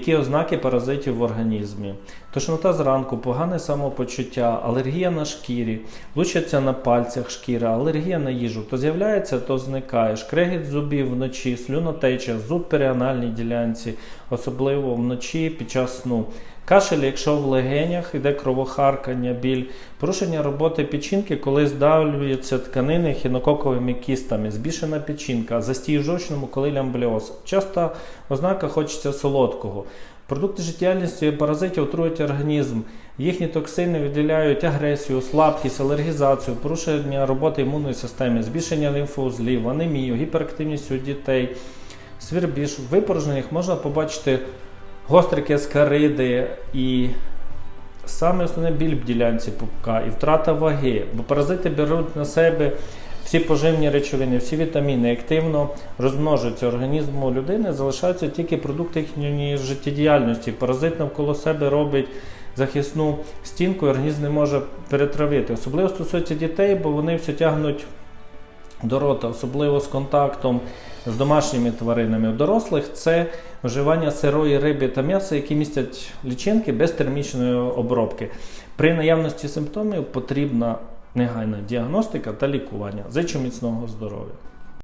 Які ознаки паразитів в організмі? Тошнота зранку, погане самопочуття, алергія на шкірі, лучаться на пальцях шкіра, алергія на їжу. То з'являється, то зникає. Шкрегіт зубів вночі, слюнотеча, зуб періанальній ділянці, особливо вночі під час сну. Кашель, якщо в легенях йде кровохаркання, біль, порушення роботи печінки, коли здавлюються тканини хінококовими кістами, збільшена печінка, застій в жовчному, коли лямбліоз. Часто ознака хочеться солодкого. Продукти життєдіяльності паразитів отрують організм. Їхні токсини виділяють агресію, слабкість, алергізацію, порушення роботи імунної системи, збільшення лімфоузлів, анемію, гіперактивність у дітей, свірбіж. В можна побачити гострики скариди і саме основне біль в ділянці пупка і втрата ваги, бо паразити беруть на себе всі поживні речовини, всі вітаміни активно розмножуються організму людини, залишаються тільки продукти їхньої життєдіяльності. Паразит навколо себе робить захисну стінку, і організм не може перетравити. Особливо стосується дітей, бо вони все тягнуть до рота, особливо з контактом з домашніми тваринами. У дорослих це вживання сирої риби та м'яса, які містять лічинки без термічної обробки. При наявності симптомів потрібна негайна діагностика та лікування. Зичу міцного здоров'я.